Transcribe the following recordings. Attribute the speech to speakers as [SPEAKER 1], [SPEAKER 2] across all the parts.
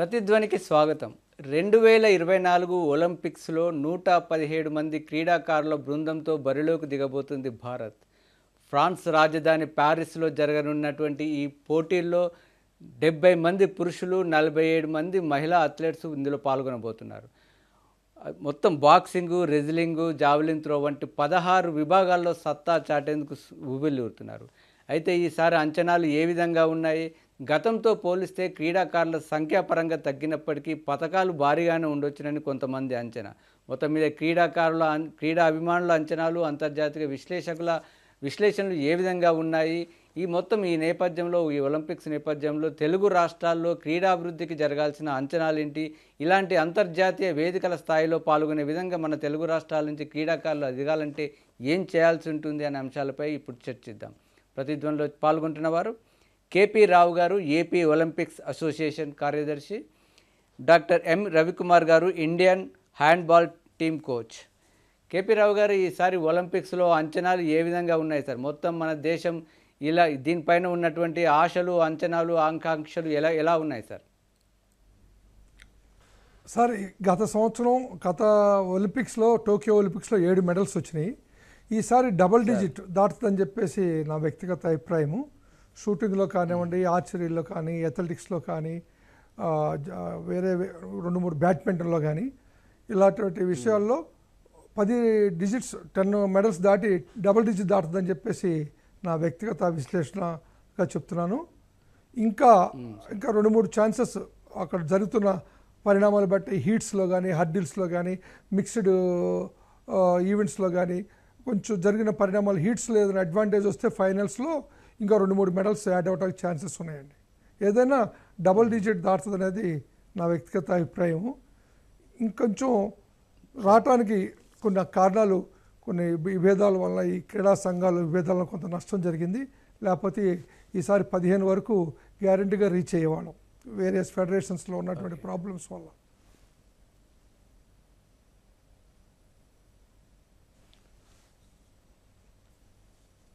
[SPEAKER 1] ప్రతిధ్వనికి స్వాగతం. రెండు వేల ఇరవై నాలుగు ఒలింపిక్స్లో నూట పదిహేడు మంది క్రీడాకారుల బృందంతో బరిలోకి దిగబోతుంది భారత్. ఫ్రాన్స్ రాజధాని ప్యారిస్లో జరగనున్నటువంటి ఈ పోటీల్లో డెబ్బై మంది పురుషులు నలభై ఏడు మంది మహిళా అథ్లెట్స్ ఇందులో పాల్గొనబోతున్నారు. మొత్తం బాక్సింగు రెజ్లింగు జావలిన్ త్రో వంటి పదహారు విభాగాల్లో సత్తా చాటేందుకు ఊబిల్లుతున్నారు అయితే ఈసారి అంచనాలు ఏ విధంగా ఉన్నాయి? గతంతో పోలిస్తే క్రీడాకారుల సంఖ్యాపరంగా తగ్గినప్పటికీ పథకాలు భారీగానే ఉండొచ్చునని కొంతమంది అంచనా. మొత్తం మీద క్రీడాకారుల క్రీడా అభిమానుల అంచనాలు అంతర్జాతీయ విశ్లేషకుల విశ్లేషణలు ఏ విధంగా ఉన్నాయి? ఈ మొత్తం ఈ నేపథ్యంలో ఈ ఒలింపిక్స్ నేపథ్యంలో తెలుగు రాష్ట్రాల్లో క్రీడాభివృద్ధికి జరగాల్సిన అంచనాలేంటి? ఇలాంటి అంతర్జాతీయ వేదికల స్థాయిలో పాల్గొనే విధంగా మన తెలుగు రాష్ట్రాల నుంచి క్రీడాకారులు ఎదగాలంటే ఏం చేయాల్సి ఉంటుంది అనే అంశాలపై ఇప్పుడు చర్చిద్దాం. ప్రతిధ్వనిలో పాల్గొంటున్న వారు KP Rao garu AP Olympics association కార్యదర్శి doctor M Ravikumar garu Indian handball team coach. KP Rao garu ఈసారి ఒలింపిక్స్లో అంచనాలు ఏ విధంగా ఉన్నాయి సార్? మొత్తం మన దేశం ఇలా దీనిపైన ఉన్నటువంటి ఆశలు అంచనాలు ఆకాంక్షలు ఎలా ఎలా ఉన్నాయి సార్?
[SPEAKER 2] సార్ గత సంవత్సరం గత ఒలింపిక్స్లో టోక్యో ఒలింపిక్స్లో ఏడు మెడల్స్ వచ్చినాయి. ఈసారి డబుల్ డిజిట్ దాటుతుందని చెప్పేసి నా వ్యక్తిగత అభిప్రాయము. షూటింగ్లో కానివ్వండి ఆర్చరీలో కానీ అథ్లెటిక్స్లో కానీ వేరే రెండు మూడు బ్యాడ్మింటన్లో కానీ ఇలాంటి విషయాల్లో పది డిజిట్స్ టెన్ మెడల్స్ దాటి డబుల్ డిజిట్ దాటుతుందని చెప్పేసి నా వ్యక్తిగత విశ్లేషణగా చెప్తున్నాను. ఇంకా ఇంకా రెండు మూడు ఛాన్సెస్ అక్కడ జరుగుతున్న పరిణామాలు బట్టి హీట్స్లో కానీ హర్డిల్స్లో కానీ మిక్స్డ్ ఈవెంట్స్లో కానీ కొంచెం జరిగిన పరిణామాలు హీట్స్లో ఏదైనా అడ్వాంటేజ్ వస్తే ఫైనల్స్లో ఇంకా రెండు మూడు మెడల్స్ యాడ్ అవడానికి ఛాన్సెస్ ఉన్నాయండి. ఏదైనా డబుల్ డిజిట్ దాటుతుంది అనేది నా వ్యక్తిగత అభిప్రాయము. ఇంకొంచెం రావటానికి కొన్ని కారణాలు కొన్ని విభేదాల వల్ల ఈ క్రీడా సంఘాల విభేదాల కొంత నష్టం జరిగింది. లేకపోతే ఈసారి పదిహేను వరకు గ్యారంటీగా రీచ్ అయ్యేవాళ్ళం. వేరియస్ ఫెడరేషన్స్లో ఉన్నటువంటి ప్రాబ్లమ్స్ వల్ల.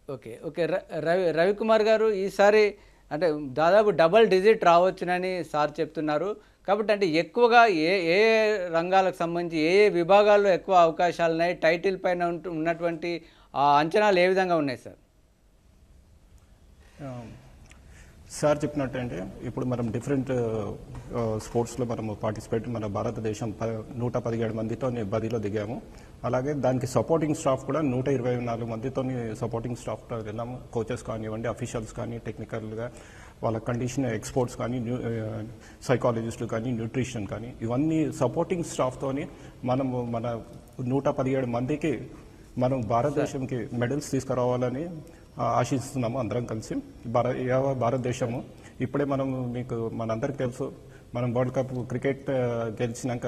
[SPEAKER 1] Okay okay. ర- రవి రవికుమార్ గారు ఈసారి అంటే దాదాపు డబల్ డిజిట్ రావచ్చునని సార్ చెప్తున్నారు. కాబట్టి అంటే ఎక్కువగా ఏ ఏ రంగాలకు సంబంధించి ఏ ఏ విభాగాల్లో ఎక్కువ అవకాశాలు ఉన్నాయి టైటిల్ పైన ఉంటు- ఉన్నటువంటి ఆ అంచనాలు ఏ విధంగా ఉన్నాయి సార్?
[SPEAKER 3] సార్ చెప్పినట్టంటే ఇప్పుడు మనం డిఫరెంట్ స్పోర్ట్స్లో మనం పార్టిసిపేట్ మన భారతదేశం ప నూట పదిహేడు మందితో బదిలో దిగాము. అలాగే దానికి సపోర్టింగ్ స్టాఫ్ కూడా నూట ఇరవై నాలుగు మందితో సపోర్టింగ్ స్టాఫ్ వెళ్ళాము. కోచెస్ కానివ్వండి అఫీషియల్స్ కానీ టెక్నికల్గా వాళ్ళ కండిషన్ ఎక్స్పోర్ట్స్ కానీ న్యూ సైకాలజిస్టులు కానీ న్యూట్రిషన్ కానీ ఇవన్నీ సపోర్టింగ్ స్టాఫ్తోని మనము మన నూట పదిహేడు మందికి మనం భారతదేశంకి మెడల్స్ తీసుకురావాలని ఆశిస్తున్నాము అందరం కలిసి. భారత భారతదేశము. ఇప్పుడే మనం మీకు మనందరికి తెలుసు మనం వరల్డ్ కప్ క్రికెట్ గెలిచినాక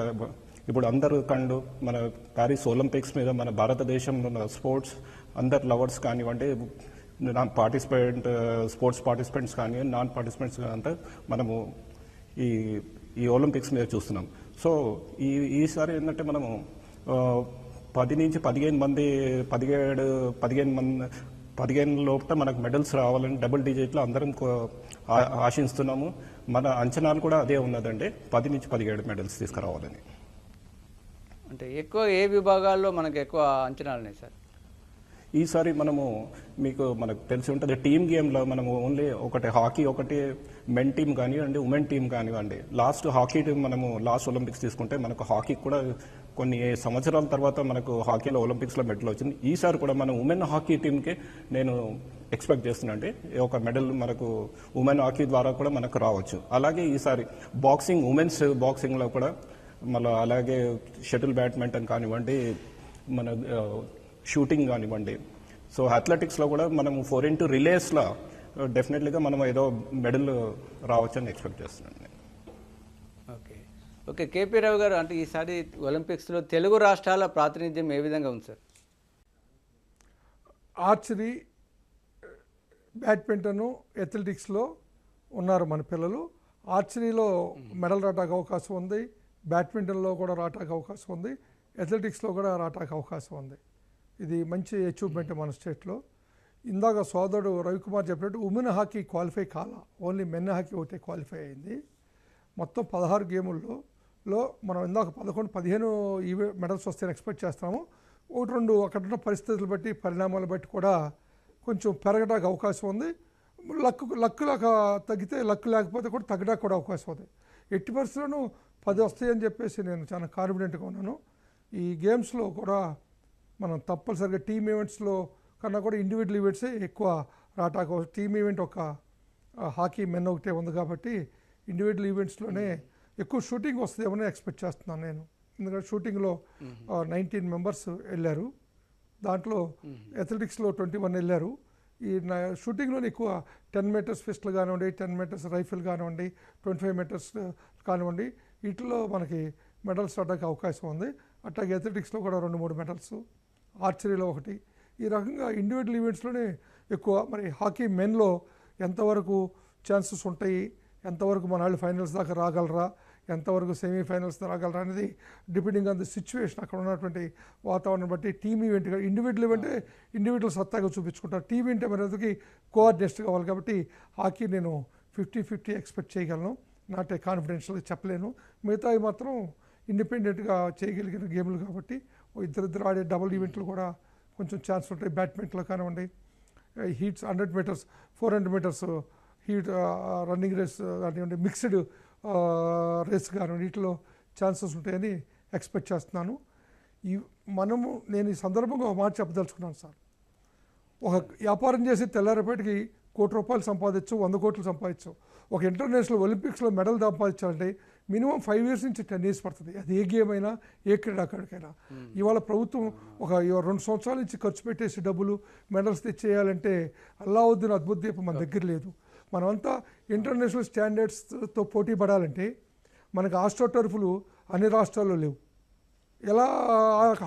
[SPEAKER 3] ఇప్పుడు అందరు కండు మన ప్యారిస్ ఒలింపిక్స్ మీద మన భారతదేశంలో ఉన్న స్పోర్ట్స్ అందరు లవర్స్ కానివ్వండి నాన్ పార్టిసిపెంట్ స్పోర్ట్స్ పార్టిసిపెంట్స్ కానీ నాన్ పార్టిసిపెంట్స్ అంతా మనము ఈ ఈ ఒలింపిక్స్ మీద చూస్తున్నాం. సో ఈ ఈసారి ఏంటంటే మనము పది నుంచి పదిహేను మంది పదిహేడు పదిహేను మంది పదిహేను లోపల మనకు మెడల్స్ రావాలని డబుల్ డిజిట్లో అందరం కో- ఆశిస్తున్నాము. మన అంచనాలు కూడా అదే ఉన్నదండి. పది నుంచి పదిహేడు మెడల్స్ తీసుకురావాలని.
[SPEAKER 1] అంటే ఎక్కువ ఏ విభాగాల్లో మనకు ఎక్కువ అంచనాలు ఉన్నాయి సార్?
[SPEAKER 3] ఈసారి మనము మీకు మనకు తెలిసి ఉంటుంది టీమ్ గేమ్లో మనము ఓన్లీ ఒకటి హాకీ ఒకటి మెన్ టీమ్ కానివ్వండి ఉమెన్ టీమ్ కానివ్వండి. లాస్ట్ హాకీ టీం మనము లాస్ట్ ఒలింపిక్స్ తీసుకుంటే మనకు హాకీ కూడా కొన్ని సంవత్సరాల తర్వాత మనకు హాకీలో ఒలింపిక్స్లో మెడల్ వచ్చింది. ఈసారి కూడా మనం ఉమెన్ హాకీ టీంకి నేను ఎక్స్పెక్ట్ చేస్తున్నాండి ఒక మెడల్ మనకు ఉమెన్ హాకీ ద్వారా కూడా మనకు రావచ్చు. అలాగే ఈసారి బాక్సింగ్ ఉమెన్స్ బాక్సింగ్లో కూడా మళ్ళీ అలాగే షటిల్ బ్యాడ్మింటన్ కానివ్వండి మన షూటింగ్ కానివ్వండి. సో అథ్లెటిక్స్లో కూడా మనం ఫోర్ ఇంటూ రిలేస్లో డెఫినెట్లీగా మనం ఏదో మెడల్ రావచ్చని ఎక్స్పెక్ట్ చేస్తున్నాను నేను.
[SPEAKER 1] ఓకే. ఓకే కేపీ రావు గారు అంటే ఈసారి ఒలింపిక్స్లో తెలుగు రాష్ట్రాల ప్రాతినిధ్యం ఏ విధంగా ఉంది సార్?
[SPEAKER 2] ఆర్చరీ బ్యాడ్మింటన్ అథ్లెటిక్స్లో ఉన్నారు మన పిల్లలు. ఆర్చరీలో మెడల్ రావడానికి అవకాశం ఉంది బ్యాడ్మింటన్లో కూడా రావడానికి అవకాశం ఉంది అథ్లెటిక్స్లో కూడా రావడానికి అవకాశం ఉంది. ఇది మంచి అచీవ్మెంట్ మన స్టేట్లో ఇందాక సోదరుడు రవికుమార్ చెప్పినట్టు ఉమెన్ హాకీ క్వాలిఫై కాల. ఓన్లీ మెన్ హాకీ ఒకటే క్వాలిఫై అయింది. మొత్తం పదహారు గేముల్లో లో మనం ఇందాక పదకొండు పదిహేను ఈవే మెడల్స్ వస్తాయని ఎక్స్పెక్ట్ చేస్తాము. ఒకటి రెండు అక్కడున్న పరిస్థితులు బట్టి పరిణామాలు బట్టి కూడా కొంచెం పెరగడానికి అవకాశం ఉంది. లక్ లక్ లాగా తగ్గితే లక్ లేకపోతే కూడా తగ్గడానికి కూడా అవకాశం ఉంది. ఎట్టి పరిస్థితుల్లోనూ పది వస్తాయని చెప్పేసి నేను చాలా కాన్ఫిడెంట్గా ఉన్నాను. ఈ గేమ్స్లో కూడా మనం తప్పనిసరిగా టీమ్ ఈవెంట్స్లో కన్నా కూడా ఇండివిజువల్ ఈవెంట్సే ఎక్కువ రాటాకు టీమ్ ఈవెంట్ ఒక హాకీ మెన్ ఒకటే ఉంది కాబట్టి ఇండివిజువల్ ఈవెంట్స్లోనే ఎక్కువ షూటింగ్ వస్తుందేమని ఎక్స్పెక్ట్ చేస్తున్నాను నేను. ఎందుకంటే షూటింగ్లో నైన్టీన్ మెంబర్స్ వెళ్ళారు. దాంట్లో అథ్లెటిక్స్లో ట్వంటీ వన్ వెళ్ళారు. ఈ నా- షూటింగ్లోనే ఎక్కువ టెన్ మీటర్స్ పిస్టల్ కానివ్వండి టెన్ మీటర్స్ రైఫిల్ కానివ్వండి ట్వంటీ ఫైవ్ మీటర్స్ కానివ్వండి వీటిలో మనకి మెడల్స్ రావడానికి అవకాశం ఉంది. అట్లాగే అథ్లెటిక్స్లో కూడా రెండు మూడు మెడల్స్ ఆర్చరీలో ఒకటి. ఈ రకంగా ఇండివిజువల్ ఈవెంట్స్లోనే ఎక్కువ. మరి హాకీ మెన్లో ఎంతవరకు ఛాన్సెస్ ఉంటాయి? ఎంతవరకు మన వాళ్ళు ఫైనల్స్ దాకా రాగలరా? ఎంతవరకు సెమీఫైనల్స్ రాగలరా అనేది డిపెండింగ్ ఆన్ ది సిచ్యువేషన్ అక్కడ ఉన్నటువంటి వాతావరణం బట్టి team event individual event individual సత్తాగా చూపించుకుంటారు. టీమ్ ఈవెంట్ అనేందుకు కోఆర్డినేషన్ కావాలి కాబట్టి హాకీ నేను ఫిఫ్టీ ఫిఫ్టీ ఎక్స్పెక్ట్ చేయగలను. నాట్ ఏ కాన్ఫిడెన్షియల్గా చెప్పలేను. మిగతావి మాత్రం ఇండిపెండెంట్గా చేయగలిగిన గేములు కాబట్టి ఇద్దరిద్దరు ఆడే డబుల్ ఈవెంట్లు కూడా కొంచెం ఛాన్స్ ఉంటాయి. బ్యాడ్మింటన్లో కానివ్వండి heats hundred metres four hundred metres heat running race కానివ్వండి మిక్స్డ్ రేస్ కానివ్వండి వీటిలో ఛాన్సెస్ ఉంటాయని ఎక్స్పెక్ట్ చేస్తున్నాను. ఈ మనము నేను ఈ సందర్భంగా ఒక మాట చెప్పదలుచుకున్నాను సార్. ఒక వ్యాపారం చేసి తెల్లారేపటికి కోటి రూపాయలు సంపాదించు వంద కోట్లు సంపాదించు. ఒక ఇంటర్నేషనల్ ఒలింపిక్స్లో మెడల్ సంపాదించాలంటే మినిమం ఫైవ్ ఇయర్స్ నుంచి టెన్ ఇయర్స్ పడుతుంది. అది ఏ గేమ్ అయినా ఏ క్రీడాకారుడికైనా. ఇవాళ ప్రభుత్వం ఒక రెండు సంవత్సరాల నుంచి ఖర్చు పెట్టేసి డబ్బులు మెడల్స్ తెచ్చేయాలంటే అల్లావుద్దీన్ అద్భుత దీపం మన దగ్గర లేదు. మనమంతా ఇంటర్నేషనల్ స్టాండర్డ్స్తో పోటీ పడాలంటే మనకు ఆస్ట్రో టర్ఫులు అన్ని రాష్ట్రాల్లో లేవు. ఎలా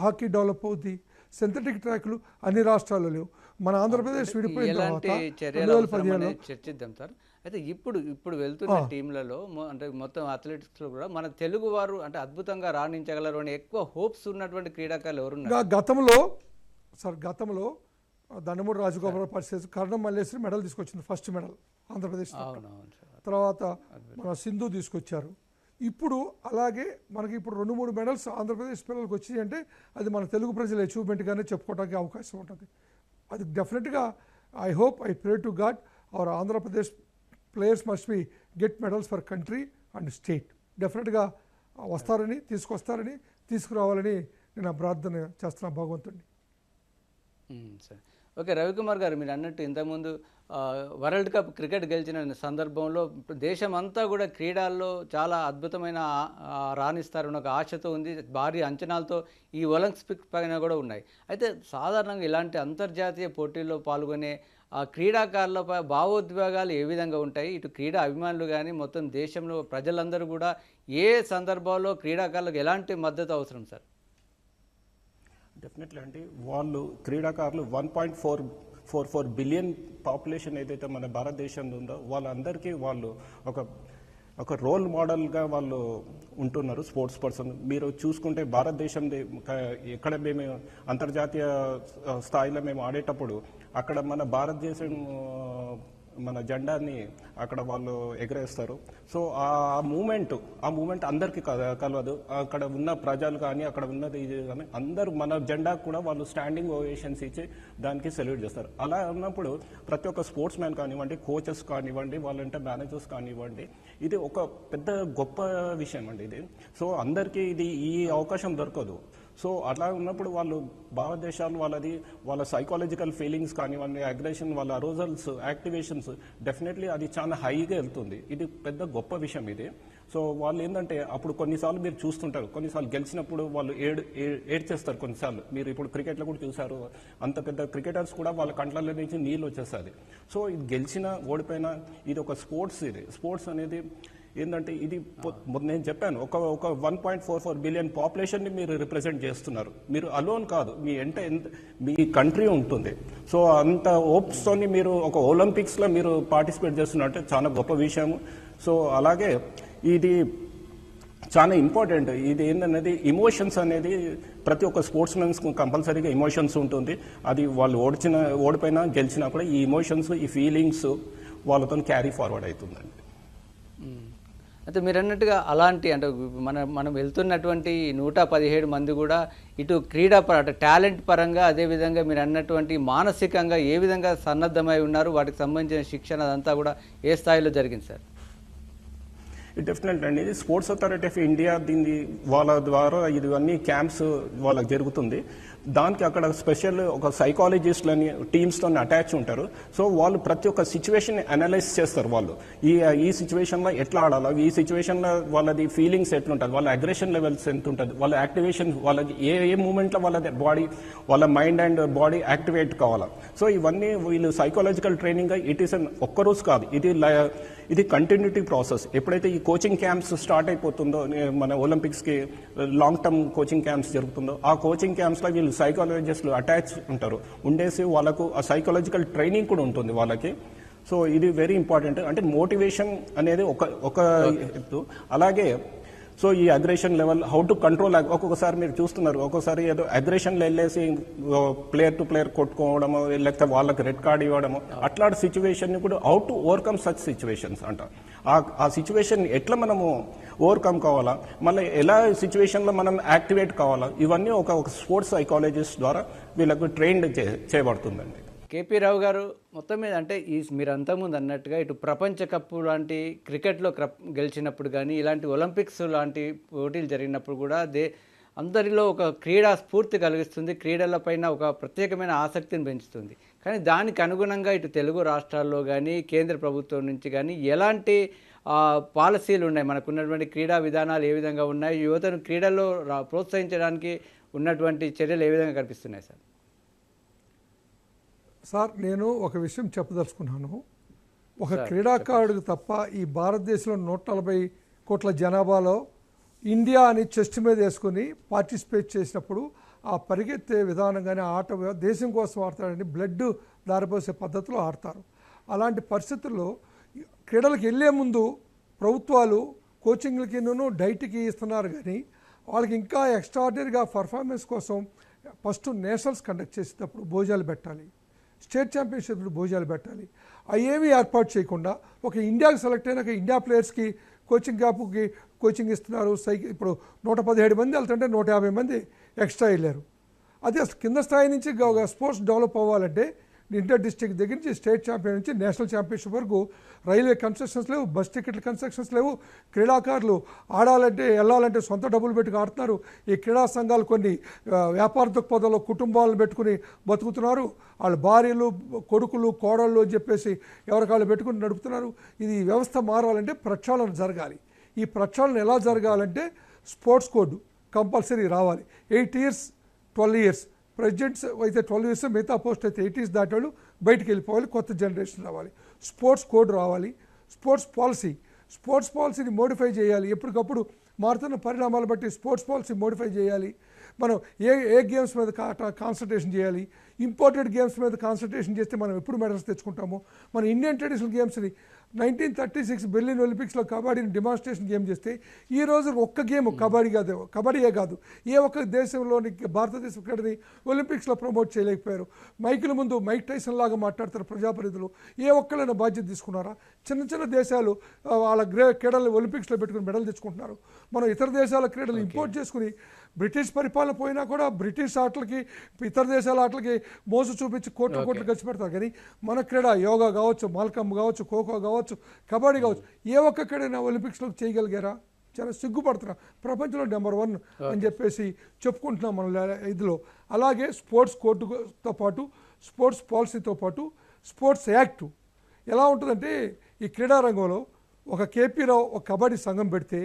[SPEAKER 2] హాకీ డెవలప్ అవుద్ది? సింథటిక్ ట్రాక్లు అన్ని రాష్ట్రాల్లో లేవు. మన ఆంధ్రప్రదేశ్ విడిపోయిన తర్వాత
[SPEAKER 1] చర్చిద్దాం సార్. అయితే ఇప్పుడు ఇప్పుడు వెళ్తున్న. టీంలలో అంటే మొత్తం అథ్లెటిక్స్లో కూడా మన తెలుగు వారు అంటే అద్భుతంగా రాణించగలరు అని ఎక్కువ హోప్స్ ఉన్నటువంటి క్రీడాకారులు ఎవరున్నారు?
[SPEAKER 2] ఇంకా గతంలో సార్ గతంలో దండమూడి రాజగోపాల్ పరిస్థితి కర్ణం మల్లేశ్వరి మెడల్ తీసుకొచ్చింది ఫస్ట్ మెడల్ ఆంధ్రప్రదేశ్ తర్వాత మన సింధు తీసుకొచ్చారు. ఇప్పుడు అలాగే మనకి ఇప్పుడు రెండు మూడు మెడల్స్ ఆంధ్రప్రదేశ్ పిల్లలకు వచ్చాయి అంటే అది మన తెలుగు ప్రజల అచీవ్మెంట్గానే చెప్పుకోవడానికి అవకాశం ఉంటుంది. అది డెఫినెట్గా I hope I pray to God our Andhra Pradesh players must be get medals for country and state. డెఫినెట్గా వస్తారని తీసుకొస్తారని తీసుకురావాలని నేను ప్రార్థన చేస్తున్నా భగవంతుడిని
[SPEAKER 1] సరే. ఓకే రవికుమార్ గారు మీరు అన్నట్టు ఇంతకుముందు వరల్డ్ కప్ క్రికెట్ గెలిచిన సందర్భంలో దేశం అంతా కూడా క్రీడల్లో చాలా అద్భుతమైన రాణిస్తారని ఒక ఆశతో ఉంది. భారీ అంచనాలతో ఈ ఒలింపిక్ పైన కూడా ఉన్నాయి. అయితే సాధారణంగా ఇలాంటి అంతర్జాతీయ పోటీల్లో పాల్గొనే ఆ క్రీడాకారులపై భావోద్వేగాలు ఏ విధంగా ఉంటాయి? ఇటు క్రీడా అభిమానులు కానీ మొత్తం దేశంలో ప్రజలందరూ కూడా ఏ సందర్భాల్లో క్రీడాకారులకు ఎలాంటి మద్దతు అవసరం సార్?
[SPEAKER 3] డెఫినెట్లీ అండి. వాళ్ళు క్రీడాకారులు one point four four four billion population ఏదైతే మన భారతదేశంలో ఉందో వాళ్ళందరికీ వాళ్ళు ఒక ఒక రోల్ మోడల్గా వాళ్ళు ఉంటున్నారు స్పోర్ట్స్ పర్సన్. మీరు చూసుకుంటే భారతదేశం ఎక్కడ మేము అంతర్జాతీయ స్థాయిలో మేము ఆడేటప్పుడు అక్కడ మన భారతదేశం మన జెండాని అక్కడ వాళ్ళు ఎగరేస్తారు. సో ఆ మూమెంట్ ఆ మూమెంట్ అందరికీ కలవదు. అక్కడ ఉన్న ప్రజలు కానీ అక్కడ ఉన్నది ఇది కానీ అందరూ మన జెండాకు కూడా వాళ్ళు స్టాండింగ్ ఓవేషన్స్ ఇచ్చి దానికి సెల్యూట్ చేస్తారు. అలా ఉన్నప్పుడు ప్రతి ఒక్క స్పోర్ట్స్ మ్యాన్ కానివ్వండి కోచెస్ కానివ్వండి వాళ్ళంటే మేనేజర్స్ కానివ్వండి ఇది ఒక పెద్ద గొప్ప విషయం అండి ఇది. సో అందరికీ ఇది ఈ అవకాశం దొరకదు. సో అలా ఉన్నప్పుడు వాళ్ళు భారతదేశాలు వాళ్ళది వాళ్ళ సైకాలజికల్ ఫీలింగ్స్ కానివ్వండి అగ్రెషన్ వాళ్ళ అరోజల్స్ యాక్టివేషన్స్ డెఫినెట్లీ అది చాలా హైగా వెళ్తుంది. ఇది పెద్ద గొప్ప విషయం ఇది. సో వాళ్ళు ఏంటంటే అప్పుడు కొన్నిసార్లు మీరు చూస్తుంటారు. కొన్నిసార్లు గెలిచినప్పుడు వాళ్ళు ఏడు ఏ- ఏడ్చేస్తారు కొన్నిసార్లు. మీరు ఇప్పుడు క్రికెట్లో కూడా చూసారు అంత పెద్ద క్రికెటర్స్ కూడా వాళ్ళ కంట్లలో నుంచి నీళ్ళు వచ్చేస్తుంది. సో ఇది గెలిచినా ఓడిపోయినా ఇది ఒక స్పోర్ట్స్ ఇది. స్పోర్ట్స్ అనేది ఏంటంటే ఇది నేను చెప్పాను ఒక ఒక one point four four billion పాపులేషన్ని మీరు రిప్రజెంట్ చేస్తున్నారు. మీరు అలోన్ కాదు మీ ఎంట ఎంత మీ కంట్రీ ఉంటుంది. సో అంత హోప్స్తోని మీరు ఒక ఒలింపిక్స్లో మీరు పార్టిసిపేట్ చేస్తున్నట్టే చాలా గొప్ప విషయం సో అలాగే ఇది చాలా ఇంపార్టెంట్ ఇది ఏంటనేది ఇమోషన్స్ అనేది ప్రతి ఒక్క స్పోర్ట్స్ మెన్స్ కంపల్సరీగా ఇమోషన్స్ ఉంటుంది. అది వాళ్ళు ఓడిచిన ఓడిపోయినా గెలిచినా కూడా ఈ ఇమోషన్స్ ఈ ఫీలింగ్స్ వాళ్ళతో క్యారీ ఫార్వర్డ్ అవుతుందండి.
[SPEAKER 1] అయితే మీరు అన్నట్టుగా అలాంటి అంటే మన మనం వెళ్తున్నటువంటి నూట పదిహేడు మంది కూడా ఇటు క్రీడా పర టాలెంట్ పరంగా అదేవిధంగా మీరు అన్నటువంటి మానసికంగా ఏ విధంగా సన్నద్ధమై ఉన్నారు వాటికి సంబంధించిన శిక్షణ అదంతా కూడా ఏ స్థాయిలో జరిగింది సార్?
[SPEAKER 3] డెఫినెట్ అండి ఇది స్పోర్ట్స్ అథారిటీ ఆఫ్ ఇండియా దీన్ని వాళ్ళ ద్వారా ఇవన్నీ క్యాంప్స్ వాళ్ళకి జరుగుతుంది. దానికి అక్కడ స్పెషల్ ఒక సైకాలజిస్ట్లని టీమ్స్తో అటాచ్ ఉంటారు. సో వాళ్ళు ప్రతి ఒక్క సిచ్యువేషన్ అనలైజ్ చేస్తారు వాళ్ళు. ఈ ఈ సిచ్యువేషన్లో ఎట్లా ఆడాలో ఈ సిచ్యువేషన్లో వాళ్ళది ఫీలింగ్స్ ఎట్లుంటుంది వాళ్ళ అగ్రెషన్ లెవెల్స్ ఎంత ఉంటుంది వాళ్ళ యాక్టివేషన్ వాళ్ళకి ఏ ఏ మూమెంట్లో వాళ్ళ బాడీ వాళ్ళ మైండ్ అండ్ బాడీ యాక్టివేట్ కావాలా. సో ఇవన్నీ వీళ్ళు సైకాలజికల్ ట్రైనింగ్ ఇట్ ఈస్ ఒక్కరోజు కాదు. ఇది లై ఇది కంటిన్యూటీ ప్రాసెస్ ఎప్పుడైతే ఈ కోచింగ్ క్యాంప్స్ స్టార్ట్ అయిపోతుందో మన ఒలింపిక్స్కి లాంగ్ టర్మ్ కోచింగ్ క్యాంప్స్ జరుగుతుందో ఆ కోచింగ్ క్యాంప్స్లో వీళ్ళు సైకాలజిస్టులు అటాచ్ ఉంటారు. ఉండేసి వాళ్ళకు ఆ సైకాలజికల్ ట్రైనింగ్ కూడా ఉంటుంది వాళ్ళకి. సో ఇది వెరీ ఇంపార్టెంట్ అంటే మోటివేషన్ అనేది ఒక ఒక అలాగే సో ఈ aggression level how to control ఒక్కొక్కసారి మీరు చూస్తున్నారు ఒక్కొక్కసారి ఏదో అగ్రెషన్లో వెళ్ళేసి ప్లేయర్ టు ప్లేయర్ కొట్టుకోవడము లేకపోతే వాళ్ళకి రెడ్ కార్డ్ ఇవ్వడము అట్లాంటి సిచ్యువేషన్ కూడా how to overcome such situations అంట ఆ- ఆ సిచ్యువేషన్ ఎట్లా మనము ఓవర్కమ్ కావాలా? మళ్ళీ ఎలా సిచ్యువేషన్లో మనం యాక్టివేట్ కావాలా? ఇవన్నీ ఒక ఒక స్పోర్ట్స్ సైకాలజిస్ట్ ద్వారా వీళ్ళకు ట్రైన్డ్ చేయబడుతుందండి.
[SPEAKER 1] కేపీ రావు గారు మొత్తం మీద అంటే ఈ మీరు అంతకుముందు అన్నట్టుగా ఇటు ప్రపంచ కప్పు లాంటి క్రికెట్లో క్రప్ గెలిచినప్పుడు కానీ ఇలాంటి ఒలింపిక్స్ లాంటి పోటీలు జరిగినప్పుడు కూడా దే అందరిలో ఒక క్రీడా స్ఫూర్తి కలిగిస్తుంది. క్రీడలపైన ఒక ప్రత్యేకమైన ఆసక్తిని పెంచుతుంది. కానీ దానికి అనుగుణంగా ఇటు తెలుగు రాష్ట్రాల్లో కానీ కేంద్ర ప్రభుత్వం నుంచి కానీ ఎలాంటి పాలసీలు ఉన్నాయి? మనకున్నటువంటి క్రీడా విధానాలు ఏ విధంగా ఉన్నాయి? యువతను క్రీడల్లో ప్రోత్సహించడానికి ఉన్నటువంటి చర్యలు ఏ విధంగా కనిపిస్తున్నాయి సార్?
[SPEAKER 2] సార్ నేను ఒక విషయం చెప్పదలుచుకున్నాను. ఒక క్రీడాకారుడికి తప్ప ఈ భారతదేశంలో నూట నలభై కోట్ల జనాభాలో ఇండియా అని చెస్ట్ మీద వేసుకుని పార్టిసిపేట్ చేసినప్పుడు ఆ పరిగెత్తే విధానం కానీ ఆట దేశం కోసం ఆడతాడని బ్లడ్ దారిపోసే పద్ధతిలో ఆడతారు. అలాంటి పరిస్థితుల్లో క్రీడలకు వెళ్ళే ముందు ప్రభుత్వాలు కోచింగ్లకిను డైట్కి ఇస్తున్నారు కానీ వాళ్ళకి ఇంకా ఎక్స్ట్రాడినరీగా పర్ఫార్మెన్స్ కోసం ఫస్ట్ నేషనల్స్ కండక్ట్ చేసేటప్పుడు భోజనాలు పెట్టాలి. స్టేట్ ఛాంపియన్షిప్లు భోజనాలు పెట్టాలి. అవి ఏమీ ఏర్పాటు చేయకుండా ఒక ఇండియాకి సెలెక్ట్ అయిన ఒక ఇండియా ప్లేయర్స్కి కోచింగ్ క్యాంపుకి కోచింగ్ ఇస్తున్నారు. సైకి ఇప్పుడు నూట పదిహేడు మంది వెళ్తుంటే నూట యాభై మంది ఎక్స్ట్రా వెళ్ళారు. అదే అసలు కింద స్థాయి నుంచి ఒక స్పోర్ట్స్ డెవలప్ అవ్వాలంటే ఇంటర్ డిస్ట్రిక్ట్ దగ్గర నుంచి స్టేట్ ఛాంపియన్ నుంచి నేషనల్ ఛాంపియన్షిప్ వరకు రైల్వే కన్స్ట్రక్షన్స్ లేవు బస్ టికెట్ల కన్స్ట్రక్షన్స్ లేవు క్రీడాకారులు ఆడాలంటే వెళ్ళాలంటే సొంత డబ్బులు పెట్టుకు ఆడుతున్నారు. ఈ క్రీడా సంఘాలు కొన్ని వ్యాపార దృక్పథంలో కుటుంబాలను పెట్టుకుని బతుకుతున్నారు. వాళ్ళ భార్యలు కొడుకులు కోడళ్ళు అని చెప్పేసి ఎవరికాళ్ళు పెట్టుకుని నడుపుతున్నారు. ఇది వ్యవస్థ మారాలంటే ప్రక్షాళన జరగాలి. ఈ ప్రక్షాళన ఎలా జరగాలంటే స్పోర్ట్స్ కోడ్ కంపల్సరీ రావాలి. Eight years twelve years. Presidents అయితే ట్వెల్వ్ ఇయర్స్ మిగతా పోస్ట్ అయితే ఎయిటీస్ దాటాడు బయటికి వెళ్ళిపోవాలి కొత్త జనరేషన్ రావాలి. స్పోర్ట్స్ కోడ్ రావాలి స్పోర్ట్స్ పాలసీ. స్పోర్ట్స్ పాలసీని మోడిఫై చేయాలి. ఎప్పటికప్పుడు మారుతున్న పరిణామాలు బట్టి స్పోర్ట్స్ పాలసీ మోడిఫై చేయాలి. మనం ఏ ఏ గేమ్స్ మీద కాన్సన్ట్రేషన్ చేయాలి? ఇంపార్టెంట్ గేమ్స్ మీద కాన్సన్ట్రేషన్ చేస్తే మనం ఎప్పుడు మెడల్స్ తెచ్చుకుంటాము? మన ఇండియన్ ట్రెడిషనల్ గేమ్స్ని నైన్టీన్ థర్టీ సిక్స్ బెర్లిన్ ఒలింపిక్స్లో కబడ్డీని డిమాన్స్ట్రేషన్ గేమ్ చేస్తే ఈ రోజు ఒక్క గేమ్ కబడ్డీ కాదు కబడ్డీయే కాదు. ఏ ఒక్క దేశంలోని భారతదేశ క్రీడని ఒలింపిక్స్లో ప్రమోట్ చేయలేకపోయారు. మైకుల ముందు మైక్ టైసన్ లాగా మాట్లాడతారు ప్రజాప్రతినిధులు. ఏ ఒక్కళ్ళైనా బాధ్యత తీసుకున్నారా? చిన్న చిన్న దేశాలు వాళ్ళ గ్రే క్రీడలు ఒలింపిక్స్లో పెట్టుకుని మెడల్ తెచ్చుకుంటున్నారు. మనం ఇతర దేశాల క్రీడలు ఇంపోర్ట్ చేసుకుని బ్రిటిష్ పరిపాలన పోయినా కూడా బ్రిటిష్ ఆటలకి ఇతర దేశాల ఆటలకి మోసు చూపించి కోట్లు కోట్లు ఖర్చు పెడతారు. కానీ మన క్రీడ యోగా కావచ్చు మాల్కమ్ కావచ్చు ఖోఖో కావచ్చు కబడ్డీ కావచ్చు ఏ ఒక్క క్రీడైనా ఒలింపిక్స్లో చేయగలిగారా? చాలా సిగ్గుపడుతున్నాం ప్రపంచంలో నెంబర్ వన్ అని చెప్పేసి చెప్పుకుంటున్నాం మన ఇదిలో. అలాగే స్పోర్ట్స్ కోర్టుతో పాటు స్పోర్ట్స్ పాలసీతో పాటు స్పోర్ట్స్ యాక్ట్ ఎలా ఉంటుందంటే ఈ క్రీడా రంగంలో ఒక కేపీ రావు ఒక కబడ్డీ సంఘం పెడితే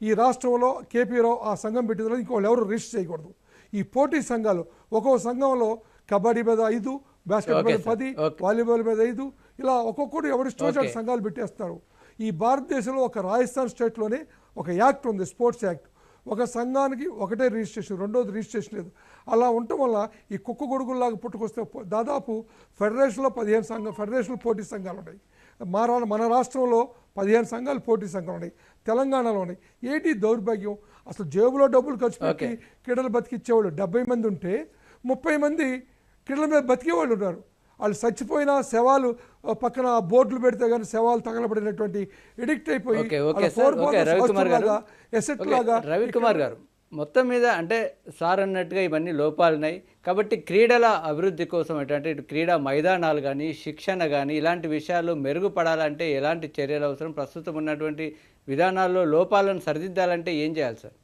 [SPEAKER 2] ఈ రాష్ట్రంలో కేపీ రావు ఆ సంఘం పెట్టిన ఇంకోళ్ళు ఎవరు రిజిస్టర్ చేయకూడదు ఈ పోటీ సంఘాలు ఒక్కో సంఘంలో కబడ్డీ మీద ఐదు బాస్కెట్బాల్ మీద. పది. వాలీబాల్ మీద ఐదు ఇలా ఒక్కొక్కడు ఎవరి ఇష్టం వచ్చినట్టు
[SPEAKER 1] Okay.
[SPEAKER 2] సంఘాలు పెట్టేస్తారు ఈ భారతదేశంలో ఒక రాజస్థాన్ స్టేట్లోనే ఒక యాక్ట్ ఉంది స్పోర్ట్స్ యాక్ట్ ఒక సంఘానికి ఒకటే రిజిస్ట్రేషన్ రెండోది రిజిస్ట్రేషన్ లేదు అలా ఉండటం వల్ల ఈ కుక్క గొడుగుల్లాగా పుట్టుకొస్తే దాదాపు ఫెడరేషన్లో పదిహేను సంఘం ఫెడరేషన్ పోటీ సంఘాలు ఉన్నాయి మా మన రాష్ట్రంలో పదిహేను సంఘాలు పోటీ సంఘాలు ఉన్నాయి. తెలంగాణలో ఉన్నాయి. ఏంటి దౌర్భాగ్యం? అసలు జేబులో డబ్బులు ఖర్చు పెట్టి క్రీడలు బతికిచ్చేవాళ్ళు డెబ్బై మంది ఉంటే ముప్పై మంది క్రీడల మీద బతికేవాళ్ళు ఉన్నారు. వాళ్ళు చచ్చిపోయిన శవాలు పక్కన బోర్డులు పెడితే కానీ శవాలు తగలబడినటువంటి ఎడిక్ట్ అయిపోయి
[SPEAKER 1] ఓకే
[SPEAKER 2] borders
[SPEAKER 1] రవికుమార్ గారు. మొత్తం మీద అంటే సార్ అన్నట్టుగా ఇవన్నీ లోపాలు ఉన్నాయి కాబట్టి క్రీడల అభివృద్ధి కోసం ఏంటంటే ఇటు క్రీడా మైదానాలు కానీ శిక్షణ కానీ ఇలాంటి విషయాలు మెరుగుపడాలంటే ఎలాంటి చర్యలు అవసరం? ప్రస్తుతం ఉన్నటువంటి విధానాల్లో లోపాలను సరిదిద్దాలంటే ఏం చేయాలి సార్?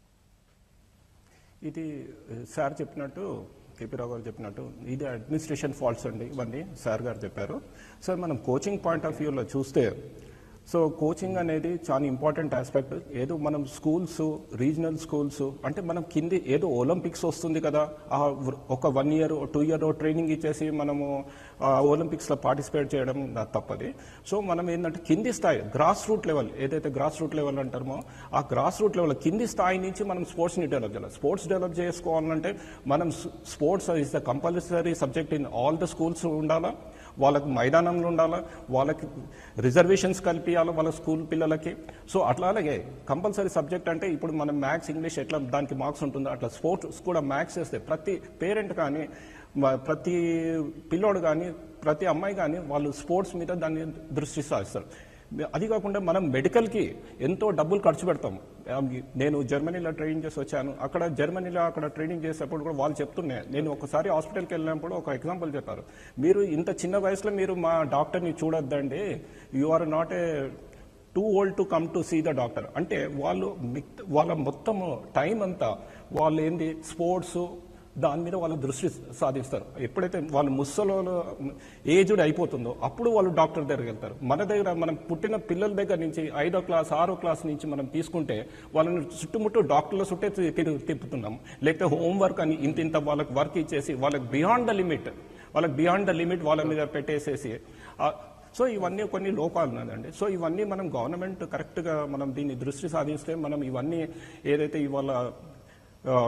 [SPEAKER 3] ఇది సార్ చెప్పినట్టు కేపీ రావు గారు చెప్పినట్టు ఇది అడ్మినిస్ట్రేషన్ ఫాల్ట్స్ అండి ఇవన్నీ సార్ గారు చెప్పారు. సో మనం కోచింగ్ పాయింట్ ఆఫ్ వ్యూలో చూస్తే సో కోచింగ్ అనేది చాలా ఇంపార్టెంట్ ఆస్పెక్ట్ ఏదో మనం స్కూల్స్ రీజనల్ స్కూల్స్ అంటే మనం కింది ఏదో ఒలింపిక్స్ వస్తుంది కదా ఆ ఒక one year two year training ఇచ్చేసి మనము ఒలింపిక్స్లో పార్టిసిపేట్ చేయడం తప్పది. సో మనం ఏంటంటే కింది స్థాయి గ్రాస్ రూట్ లెవెల్ ఏదైతే గ్రాస్ రూట్ లెవెల్ అంటారో ఆ గ్రాస్ రూట్ లెవెల్ కింది స్థాయి నుంచి మనం స్పోర్ట్స్ని డెవలప్ చేయాలి. స్పోర్ట్స్ డెవలప్ చేసుకోవాలంటే మనం sports is the compulsory subject in all the schools ఉండాలా? వాళ్ళకి మైదానంలో ఉండాలా? వాళ్ళకి రిజర్వేషన్స్ కల్పించాలి వాళ్ళ స్కూల్ పిల్లలకి? సో అట్లా అలాగే కంపల్సరీ సబ్జెక్ట్ అంటే ఇప్పుడు మనం మ్యాథ్స్ ఇంగ్లీష్ ఎట్లా దానికి మార్క్స్ ఉంటుందో అట్లా స్పోర్ట్స్ కూడా మ్యాథ్స్ చేస్తే ప్రతి పేరెంట్ కానీ ప్రతి పిల్లోడు కానీ ప్రతి అమ్మాయి కానీ వాళ్ళు స్పోర్ట్స్ మీద దాన్ని దృష్టి సారిస్తారు. అది కాకుండా మనం మెడికల్కి ఎంతో డబ్బులు ఖర్చు పెడతాం. నేను జర్మనీలో ట్రైనింగ్ చేసి వచ్చాను. అక్కడ జర్మనీలో అక్కడ ట్రైనింగ్ చేసేటప్పుడు కూడా వాళ్ళు చెప్తున్నాయి. నేను ఒకసారి హాస్పిటల్కి వెళ్ళినప్పుడు ఒక ఎగ్జాంపుల్ చెప్పారు. మీరు ఇంత చిన్న వయసులో మీరు మా డాక్టర్ని చూడొద్దండి. You are not a too old to come to see the doctor. అంటే వాళ్ళు వాళ్ళ మొత్తం టైం అంతా వాళ్ళు ఏంది? స్పోర్ట్స్ దాని మీద వాళ్ళు దృష్టి సాధిస్తారు. ఎప్పుడైతే వాళ్ళు ముసలో ఏజ్డ్ అయిపోతుందో అప్పుడు వాళ్ళు డాక్టర్ దగ్గరికి వెళ్తారు. మన దగ్గర మనం పుట్టిన పిల్లల దగ్గర నుంచి ఐదో క్లాస్ ఆరో క్లాస్ నుంచి మనం తీసుకుంటే వాళ్ళని చుట్టుముట్టు డాక్టర్ల చుట్టే తి- తిప్పుతున్నాం. లేకపోతే హోంవర్క్ అని ఇంత ఇంత వాళ్ళకి వర్క్ ఇచ్చేసి వాళ్ళకి బియాండ్ ద లిమిట్ వాళ్ళకి బియాండ్ ద లిమిట్ వాళ్ళ మీద పెట్టేసేసి సో ఇవన్నీ కొన్ని లోపాలు ఉన్నాయండి. సో ఇవన్నీ మనం గవర్నమెంట్ కరెక్ట్గా మనం దీన్ని దృష్టి సాధిస్తే మనం ఇవన్నీ ఏదైతే ఇవాళ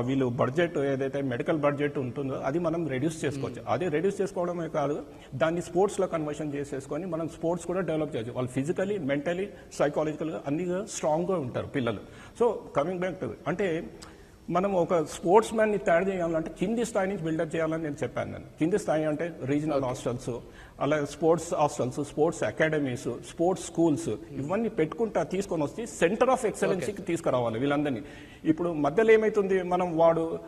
[SPEAKER 3] వీళ్ళు బడ్జెట్ ఏదైతే మెడికల్ బడ్జెట్ ఉంటుందో అది మనం రెడ్యూస్ చేసుకోవచ్చు. అది రెడ్యూస్ చేసుకోవడమే కాదు దాన్ని స్పోర్ట్స్లో కన్వర్షన్ చేసేసుకొని మనం స్పోర్ట్స్ కూడా డెవలప్ చేయొచ్చు. వాళ్ళు ఫిజికలీ మెంటలీ సైకాలజికల్గా అన్ని స్ట్రాంగ్గా ఉంటారు పిల్లలు. సో కమింగ్ బ్యాక్ టు అంటే మనం ఒక స్పోర్ట్స్ మ్యాన్ని తయారు చేయాలంటే కింది స్థాయి నుంచి బిల్డప్ చేయాలని నేను చెప్పాను. నేను కింది స్థాయి అంటే రీజనల్ హాస్టల్స్ అలాగే sports hostels sports academies sports schools ఇవన్నీ పెట్టుకుంటా తీసుకొని వస్తే సెంటర్ ఆఫ్ ఎక్సలెన్సీకి తీసుకురావాలి వీళ్ళందరినీ. ఇప్పుడు మధ్యలో ఏమైతుంది? మనం వాడు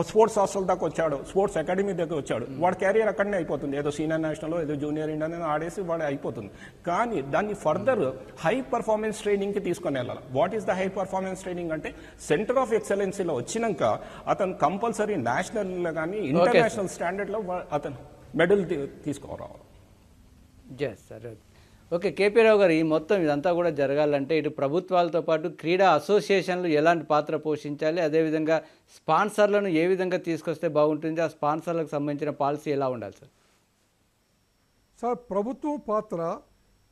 [SPEAKER 3] స్పోర్ట్స్ హాస్టల్ దాకా వచ్చాడు స్పోర్ట్స్ అకాడమీ దగ్గర వచ్చాడు. వాడు క్యారియర్ అక్కడనే అయిపోతుంది. ఏదో సీనియర్ నేషనల్ ఏదో జూనియర్ ఇండియన్ ఆడేసి వాడు అయిపోతుంది. కానీ దాన్ని ఫర్దర్ హై పర్ఫార్మెన్స్ ట్రైనింగ్కి తీసుకొని వెళ్ళాలి. What is the high performance training అంటే సెంటర్ ఆఫ్ ఎక్సలెన్సీలో వచ్చినాక అతను కంపల్సరీ నేషనల్ కానీ ఇంటర్నేషనల్ స్టాండర్డ్లో వా- అతను మెడల్ తీసుకురావాలి
[SPEAKER 1] yes sir okay K P Rao గారు ఈ మొత్తం ఇదంతా కూడా జరగాలంటే ఇటు ప్రభుత్వాలతో పాటు క్రీడా అసోసియేషన్లు ఎలాంటి పాత్ర పోషించాలి అదేవిధంగా స్పాన్సర్లను ఏ విధంగా తీసుకొస్తే బాగుంటుంది ఆ స్పాన్సర్లకు సంబంధించిన పాలసీ ఎలా ఉండాలి సార్
[SPEAKER 2] సార్ ప్రభుత్వం పాత్ర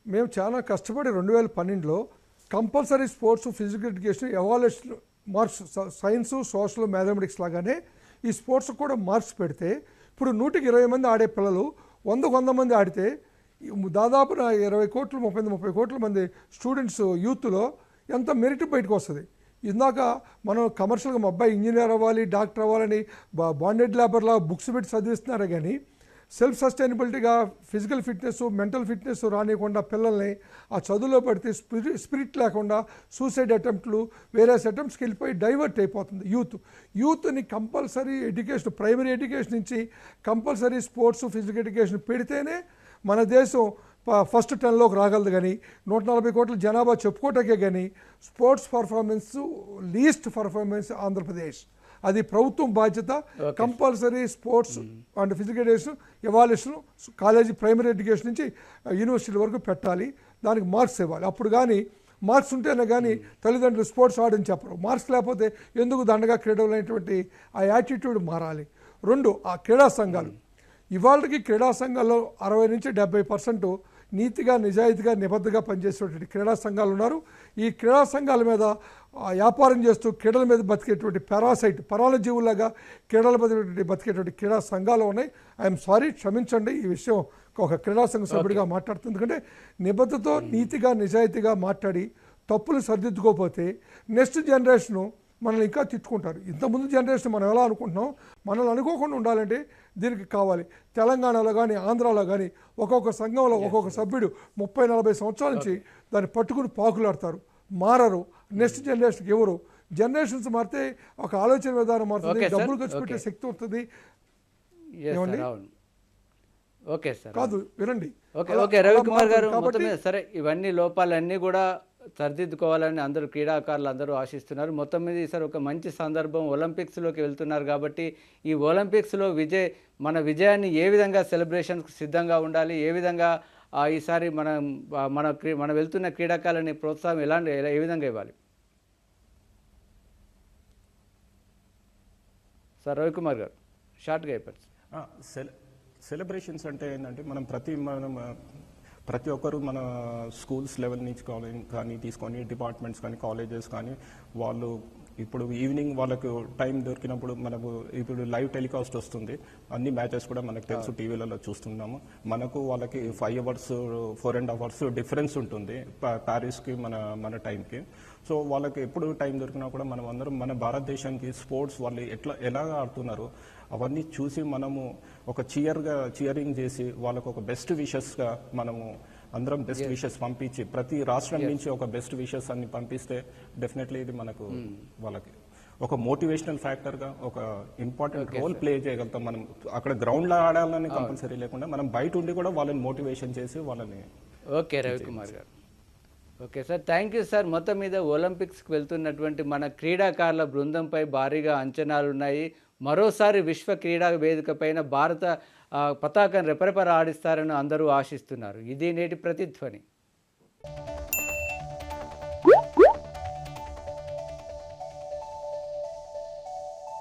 [SPEAKER 2] మేము చాలా కష్టపడి రెండు వేల పన్నెండులో compulsory sports physical education evaluation marks science social mathematics లాగానే ఈ స్పోర్ట్స్ కూడా మార్క్స్ పెడితే ఇప్పుడు నూటికి ఇరవై మంది ఆడే పిల్లలు వందకు వంద మంది ఆడితే దాదాపు ఇరవై కోట్లు ముప్పై ముప్పై కోట్ల మంది స్టూడెంట్స్ యూత్లో ఎంత మెరిట్ బయటకు వస్తుంది? ఇందాక మనం కమర్షియల్గా మా అబ్బాయి ఇంజనీర్ అవ్వాలి డాక్టర్ అవ్వాలని బా- బాండెడ్ లేబర్లా బుక్స్ పెట్టి చదివిస్తున్నారే కానీ సెల్ఫ్ సస్టైనబిలిటీగా ఫిజికల్ ఫిట్నెస్ మెంటల్ ఫిట్నెస్ రానియకుండా పిల్లల్ని ఆ చదువులో పడితే స్పిరి స్పిరిట్ లేకుండా సూసైడ్ అటెంప్ట్లు వేరే అటెంప్ట్స్కి వెళ్ళిపోయి డైవర్ట్ అయిపోతుంది. యూత్ యూత్ని కంపల్సరీ ఎడ్యుకేషన్ ప్రైమరీ ఎడ్యుకేషన్ నుంచి కంపల్సరీ స్పోర్ట్స్ ఫిజికల్ ఎడ్యుకేషన్ పెడితేనే మన దేశం ప- ఫస్ట్ టెన్లోకి రాగలదు కానీ నూట నలభై కోట్ల జనాభా చెప్పుకోవటకే కానీ sports performance least performance Andhra Pradesh. అది ప్రభుత్వం బాధ్యత compulsory sports and physical education evaluation college primary education నుంచి యూనివర్సిటీ వరకు పెట్టాలి. దానికి మార్క్స్ ఇవ్వాలి. అప్పుడు కానీ మార్క్స్ ఉంటేనే కానీ తల్లిదండ్రులు స్పోర్ట్స్ ఆడని చెప్పరు. మార్క్స్ లేకపోతే ఎందుకు దండగా క్రీడలు అనేటువంటి ఆ యాటిట్యూడ్ మారాలి? రెండు ఆ క్రీడా సంఘాలు. ఇవాళకి క్రీడా సంఘాల్లో అరవై నుంచి డెబ్బై పర్సెంట్ నీతిగా నిజాయితీగా నిబద్ధగా పనిచేసేటువంటి క్రీడా సంఘాలు ఉన్నారు. ఈ క్రీడా సంఘాల మీద ఆ, వ్యాపారం చేస్తూ క్రీడల మీద బతికేటువంటి పారాసైట్ పరాల జీవులాగా క్రీడల మీద బతికేటువంటి క్రీడా సంఘాలు ఉన్నాయి. ఐఎమ్ సారీ క్షమించండి ఈ విషయం ఒక క్రీడా సంఘ సభ్యుడిగా మాట్లాడుతుంది. ఎందుకంటే నిబద్ధతో నీతిగా నిజాయితీగా మాట్లాడి తప్పులు సరిదిద్దుకోకపోతే నెక్స్ట్ జనరేషను మనల్ని ఇంకా తిట్టుకుంటారు. ఇంతకుముందు జనరేషన్ మనం ఎలా అనుకుంటున్నాం? మనల్ని అనుకోకుండా ఉండాలంటే దీనికి కావాలి. తెలంగాణలో కానీ ఆంధ్రాలో కానీ ఒక్కొక్క సంఘంలో ఒక్కొక్క సభ్యుడు ముప్పై నలభై సంవత్సరాల నుంచి దాన్ని పట్టుకుని పాకులాడతారు. మారరు. నెక్స్ట్ జనరేషన్కి ఎవరు? జనరేషన్స్ మారితే ఒక ఆలోచన విధానం మారుతుంది. డబ్బులు ఖర్చు పెట్టే. శక్తి వస్తుంది.
[SPEAKER 1] Yes,
[SPEAKER 2] ఏమండి?
[SPEAKER 1] ఓకే సార్
[SPEAKER 2] కాదు వినండి.
[SPEAKER 1] Okay okay. రవికుమార్ గారు సరే ఇవన్నీ లోపాలన్నీ కూడా సరిదిద్దుకోవాలని అందరూ క్రీడాకారులు అందరూ ఆశిస్తున్నారు. మొత్తం మీద ఈసారి ఒక మంచి సందర్భం ఒలింపిక్స్లోకి వెళ్తున్నారు కాబట్టి ఈ ఒలింపిక్స్లో విజయ్ మన విజయాన్ని ఏ విధంగా సెలబ్రేషన్స్కి సిద్ధంగా ఉండాలి? ఏ విధంగా ఈసారి మనం మన క్రీ మనం వెళ్తున్న క్రీడాకారులని ప్రోత్సాహం ఎలాంటి ఎలా- ఏ విధంగా ఇవ్వాలి? సార్ రవికుమార్ గారు షార్ట్గా అయిపోతుంది
[SPEAKER 3] సెల సెలబ్రేషన్స్ అంటే ఏంటంటే మనం ప్రతి మనం ప్రతి ఒక్కరు మన స్కూల్స్ లెవెల్ నుంచి కాలేజ్ కానీ తీసుకొని డిపార్ట్మెంట్స్ కానీ కాలేజెస్ కానీ వాళ్ళు ఇప్పుడు ఈవినింగ్ వాళ్ళకు టైం దొరికినప్పుడు మనకు ఇప్పుడు లైవ్ టెలికాస్ట్ వస్తుంది. అన్ని మ్యాచెస్ కూడా మనకు తెలుసు టీవీలలో చూస్తున్నాము. మనకు వాళ్ళకి five hours four and hours difference ఉంటుంది ప్యారిస్కి మన మన టైంకి. సో వాళ్ళకి ఎప్పుడు టైం దొరికినా కూడా మనం అందరం మన భారతదేశానికి స్పోర్ట్స్ వాళ్ళు ఎట్లా ఎలా ఆడుతున్నారు అవన్నీ చూసి మనము ఒక చియర్గా చియరింగ్ చేసి వాళ్ళకు ఒక బెస్ట్ విషెస్గా మనము అందరం బెస్ట్ విషెస్ పంపించి ప్రతి రాష్ట్రం నుంచి ఒక బెస్ట్ విషెస్ అన్ని పంపిస్తే డెఫినెట్లీ ఇది మనకు వాళ్ళకి. ఒక మోటివేషనల్ ఫ్యాక్టర్గా ఒక ఇంపార్టెంట్ రోల్ ప్లే చేయగలుగుతాం మనం. అక్కడ గ్రౌండ్లో ఆడాలని కంపల్సరీ లేకుండా మనం బయట ఉండి కూడా వాళ్ళని మోటివేషన్ చేసి వాళ్ళని
[SPEAKER 1] ఓకే రవికుమార్ గారు. Okay sir thank you sir మొత్తం మీద ఒలింపిక్స్కి వెళ్తున్నటువంటి మన క్రీడాకారుల బృందంపై భారీగా అంచనాలు ఉన్నాయి మరోసారి విశ్వ క్రీడా వేదిక పైన భారత ఆ, పతాకం రెపరెపర ఆడిస్తారని అందరూ ఆశిస్తున్నారు. ఇది నేటి ప్రతిధ్వని.